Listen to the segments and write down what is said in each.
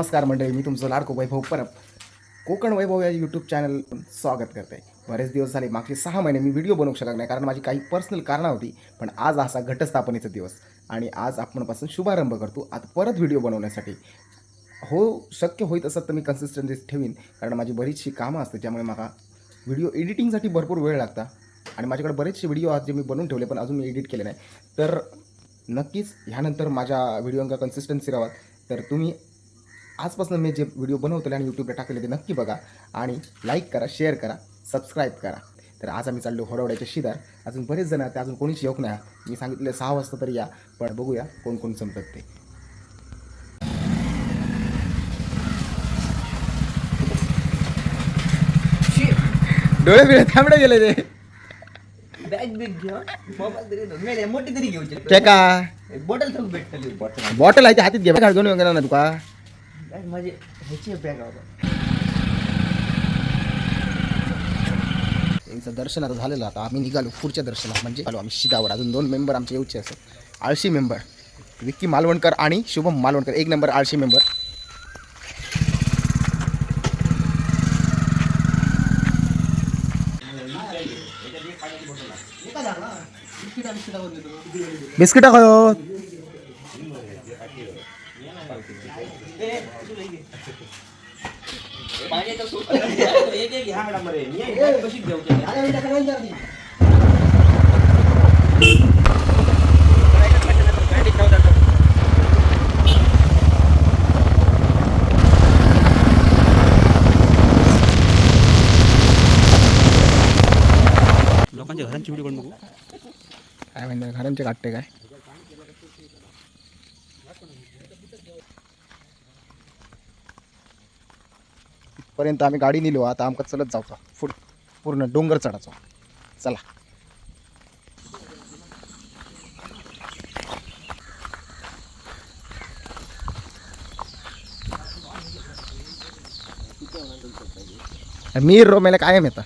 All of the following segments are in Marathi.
नमस्कार मंडळी मी तुमचं लाडको वैभव परब. कोकण वैभव या यूट्यूब चॅनल स्वागत करते. बरेच दिवस झाले मागचे सहा महिने मी व्हिडिओ बनवू शकत नाही कारण माझी काही पर्सनल कारणं होती पण आज असा घटस्थापनेचा दिवस आणि आज आपणपासून शुभारंभ करतो आज परत व्हिडिओ बनवण्यासाठी. हो शक्य होईत असत तर मी कन्सिस्टन्सी ठेवीन कारण माझी बरीचशी कामं असतात ज्यामुळे मला व्हिडिओ एडिटिंगसाठी भरपूर वेळ लागता आणि माझ्याकडे बरेचसे व्हिडिओ आज जे मी बनवून ठेवले पण अजून मी एडिट केले नाही. तर नक्कीच ह्यानंतर माझ्या व्हिडिओंका कन्सिस्टन्सी राहात तर तुम्ही आजपासून मी जे व्हिडिओ बनवतो आणि यूट्यूबला टाकले ते नक्की बघा. आणि लाईक करा शेअर करा सबस्क्राईब करा. तर आज आम्ही चाललो हडवड्याच्या शिदार. अजून बरेच जण आहेत, ते अजून कोणीच येऊ नाही. मी सांगितले सहा वाजता तरी या पण बघूया कोण कोण संपत ते. डोळे बिळे थांबडे गेले ते. बॅग बिग घ्या मोबाईल तरी नाही नाही मोठी तरी घेऊ का बॉटल बॉटल बॉटल आहे ते हातीत घे. घेऊन गेला ना तुका बॅग ह्याची बॅग दर्शन आता झालेलं आता. आम्ही निघालो पुढच्या दर्शनात. म्हणजे आलो आम्ही शिदावर. अजून दोन मेंबर आमचे येऊचे असतात आळशी मेंबर विक्की मालवणकर आणि शुभम मालवणकर. एक नंबर आळशी मेंबर बिस्किटा खायो पाणी तर एक एक घ्या मॅडम रे मी घेऊ लोकांच्या घरांची व्हिडिओ बघू काय म्हणजे घरांचे काटते काय? पर्यंत आम्ही गाडी नेलो हो. आता आमका चलत जाऊचा. फुड पूर्ण डोंगर चढायचो. चला. मी रो मेला कायम येता.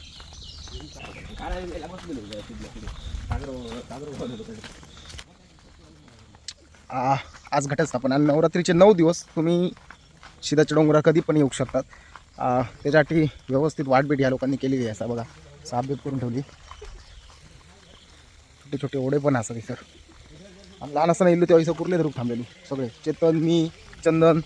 आ, आज घटस्थापन आणि नवरात्रीचे नऊ दिवस तुम्ही शिदाच्या डोंगरा कधी पण येऊ शकतात. त्याच्यासाठी व्यवस्थित वाटबीट या लोकांनी केलेली आहे असा बघा. साफबीत करून ठेवली. छोटे छोटे ओढे पण असतात सर आम्ही लहान असताना येलो तेव्हा इथं कुर्ले धरून थांबलेली सगळे. चेतन मी चंदन.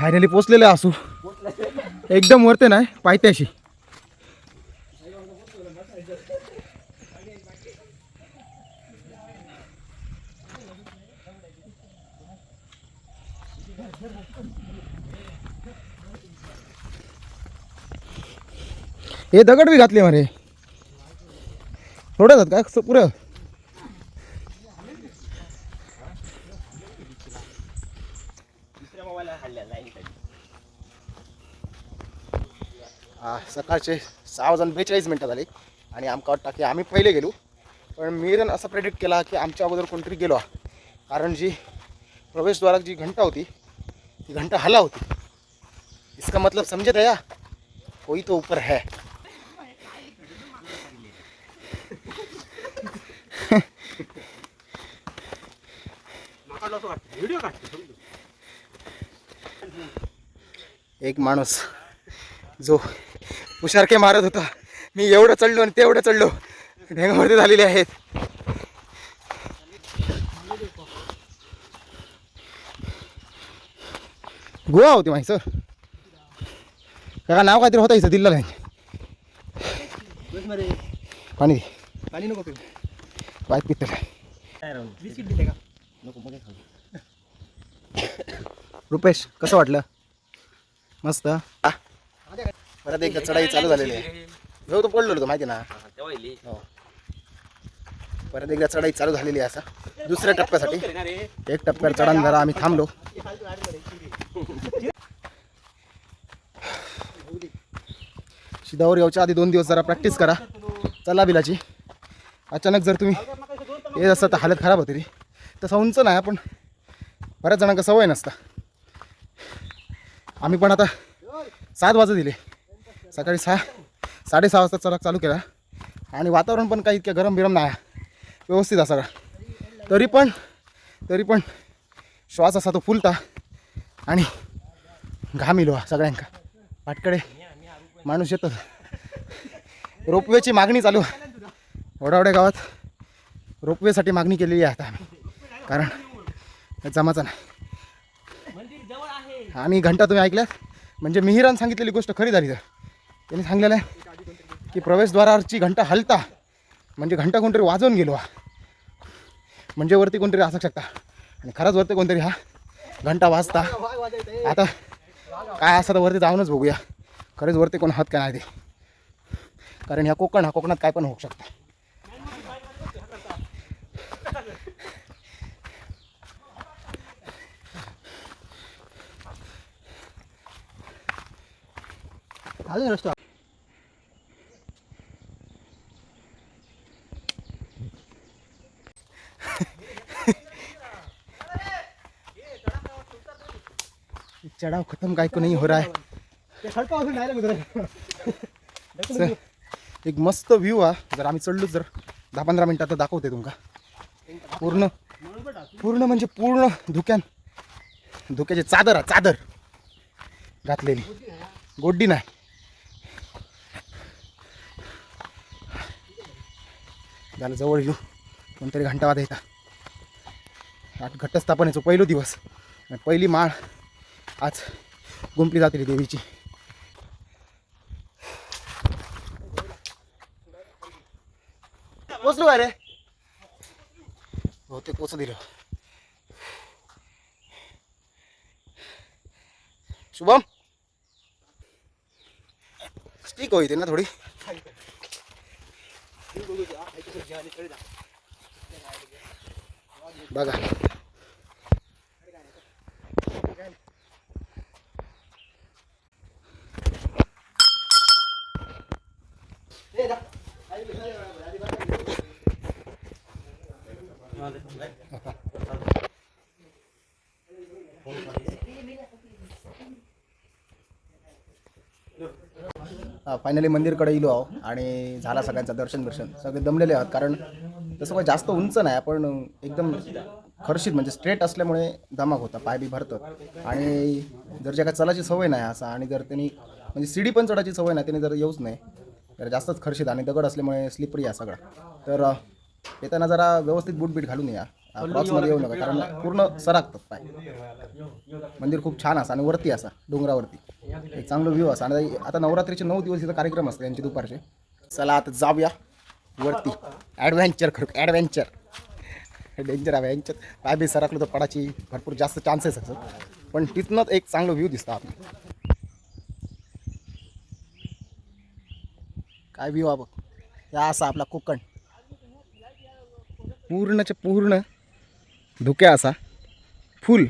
फायनली पोचलेले असू एकदम वरते नाही पायथ्याशी. हे दगड बी घातले मरे. थोडं काय स- पुरं. सकाळचे सहा वाजून बेचाळीस मिनटं झाली आणि आमका वाटतं की आम्ही पहिले गेलो. पण मीरन असं प्रेडिक्ट केला की आमच्या अगोदर कोणतरी गेलो. कारण जी प्रवेशद्वारात जी घंटा होती ती घंटा हला होती. इसका मतलब समझे दया? कोई तो ऊपर है. एक माणूस जो हुशारके मारत होता. मी एवढं चढलो आणि तेवढं चढलो. ढेंगावरती झालेले आहेत. गोवा होती माही सर. काका नाव काहीतरी होतं इथं दिलं नाही पाणी पाणी नको का बघा खाऊ. रुपेश कसं वाटलं? मस्त. आ? परत एकदा चढाई चालू झालेली आहे. घेऊ तो पडलो होतो माहिती ना. हो परत एकदा चढाई चालू झालेली आहे असं. दुसऱ्या टप्प्यासाठी. एक टप्प्यावर चढान जरा आम्ही थांबलो. शिदावर यायच्या आधी दोन दिवस जरा प्रॅक्टिस करा. चला बिलाची अचानक जर तुम्ही येत असता तर हालत खराब होती रे तसं उंच नाही पण बऱ्याच जणांना सवय नसता. आम्ही पण आता सात वाजत दिले. सकाळी सहा साडेसहा वाजता चला चालू केला. आणि वातावरण पण काही इतकं गरम बिरम नाही. व्यवस्थित असा सगळं. तरी पण तरी पण श्वास असा तो फुलता आणि घाम इलो सगळ्यांका. पाटकडे माणूस येतो. रोपवेची मागणी चालू. आहे. वडावड्या गावात रोपवेसाठी मागणी केलेली आहे आता आम्ही. कारण जमाचा नाही. आणि घंटा तुम्ही ऐकल्यात. म्हणजे मिहिरान सांगितलेली गोष्ट खरी झाली तर. त्यांनी सांगलेलं आहे की प्रवेशद्वारावरची घंटा हलता म्हणजे घंटा कोणतरी वाजवून गेलो हा. म्हणजे वरती कोणतरी असू शकता. आणि खरंच वरती कोणतरी हा घंटा वाजता. आता काय असं तर वरती जाऊनच बघूया. खरंच वरती कोण हात काय नाही ते. कारण ह्या कोकण हा कोकणात काय पण होऊ शकतं. अजून रस्तो चढ़ाव खत्म काय को नहीं हो रहा है सर, एक मस्त व्ह्यू हा जर आम्ही चढलो जर दहा पंधरा मिनिटात दाखवते तुमका पूर्ण पूर्ण म्हणजे पूर्ण धुक्यान धुक्याची चादर हा चादर घातलेली गोड्डी नाही ज्याला जवळ येऊ. कोणतरी घंटावाद येतात आज घटस्थापनेचं पहिलो दिवस. पहिली माळ आज गुंपली जातील देवीची. पोचलो अरे बहुतेक हो, पोच दिलं. शुभम? स्टिक होईते ना थोडी. बघा. फायनली मंदिरकडे इलो आहो आणि झाला सगळ्यांचं दर्शन दर्शन सगळे दमलेले आहोत. कारण तसं काही जास्त उंच नाही आपण एकदम खर्शीत म्हणजे स्ट्रेट असल्यामुळे धमाक होता पाय बी भरतं आणि जर ज्या काय चलाची सवय नाही असा आणि जर त्यांनी म्हणजे सीडी पण चढायची सवय नाही त्यांनी जर येऊच नाही तर जास्तच खर्शीत आणि दगड असल्यामुळे स्लिपरी आहे सगळं. तर येताना जरा व्यवस्थित बूट बीट घालून या. क्रॉक्समध्ये येऊ नका कारण पूर्ण सरकतात पाय. मंदिर खूप छान असा आणि वरती असा डोंगरावरती. एक चांगलं व्ह्यू असा. आणि आता नवरात्रीचे नऊ दिवस इथं कार्यक्रम असतात यांचे दुपारचे. चला आता जाऊया वरती. ॲडव्हेंचर करू ॲडव्हेंचर डेंजर आहे यांच्यात पाय बी सरकलो तर पडाची भरपूर जास्त चान्सेस असतात. पण तिथनंच एक चांगलं व्ह्यू दिसतं आपण काय व्ह्यू हा बघ? या असा आपला कोकण. पूर्णच्या पूर्ण धुक्या असा. फुल.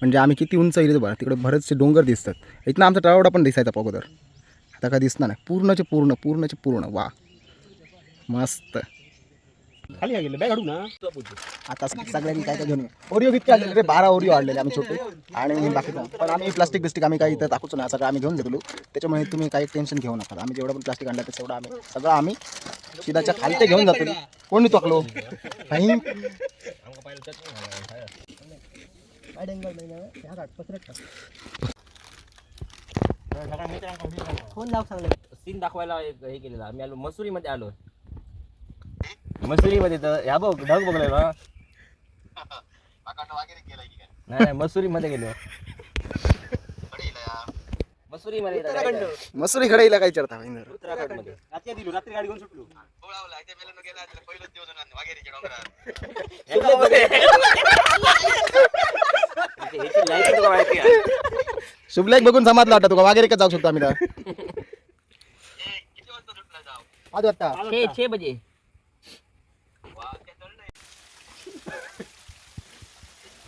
म्हणजे आम्ही किती उंच येईल बघा तिकडे बरेचसे डोंगर दिसतात. इथनं आमचा तळावडा पण दिसायचा अगोदर आता काय दिसणार नाही. पूर्णचे पूर्ण पूर्णचे पूर्ण. वा. मस्त. खाली गेले बॅग काढू ना. आता सगळ्यांनी काय काय घेऊन. ओरिओ किती आणले रे? बारा ओरिओ आणलेले आम्ही छोटे. आणि बाकी पण आम्ही प्लास्टिक बिस्टिक आम्ही काही इथं टाकूच नाही सगळं आम्ही घेऊन घेतलो त्याच्यामुळे तुम्ही काही टेन्शन घेऊ नका. आम्ही जेवढं पण प्लास्टिक आणलं तेवढं आम्ही सगळं आम्ही शिदाच्या खालते घेऊन जातो. कोणी टाकलो नाही सीन दाखवायला हे केलेलं. आम्ही आलो मसुरी मध्ये आलो. मसुरी मध्ये तर ह्या बघ ढग बघलाय ना नाही नाही मसुरी मध्ये गेलो मसुरी मध्ये मसुरी खडाईला काय चढता रात्री गाडी घेऊन सुटलो शुभलेख बघून समाजला वाटतं तुका वागेरे का जाऊ शकतो आम्ही. आज वाटता छे छे बजे हा ह्यो थोडं थोडं बुडबुड झालो आता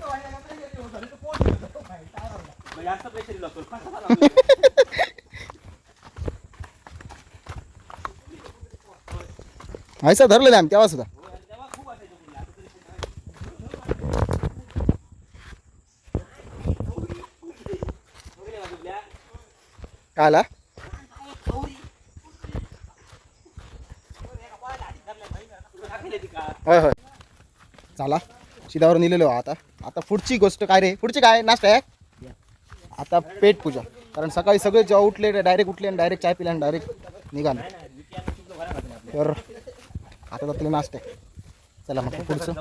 जास्त पैसे दिलो असतो ऐसा धरलेलं आम्ही तेव्हा सुद्धा. काय होय होय. चला शिदावर नेलेलो आता आता पुढची गोष्ट काय रे? पुढची काय? नाश्ता आहे? आता पेट पूजा. कारण सकाळी सगळे जेव्हा उठले डायरेक्ट उठले आणि डायरेक्ट चाय पिला आणि डायरेक्ट निघाले. तर आता तर तुला नाश्ते चला मग पुढचं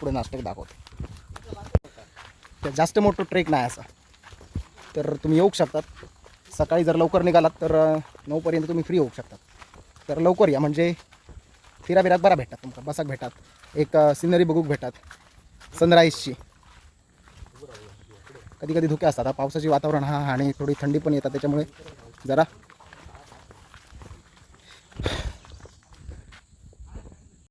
पुढे नाश्ते दाखवतो. तर जास्त मोठं ट्रेक नाही असा. तर तुम्ही येऊ शकतात. सकाळी जर लवकर निघालात तर नऊपर्यंत तुम्ही फ्री होऊ शकतात. तर लवकर या. म्हणजे फिरा बिरात बरा भेटतात तुमका बसाक भेटात एक सिनरी बघूक भेटात सनराईजची कधी कधी धुके असतात. आता पावसाची वातावरण हा आणि थोडी थंडी पण येतात. त्याच्यामुळे जरा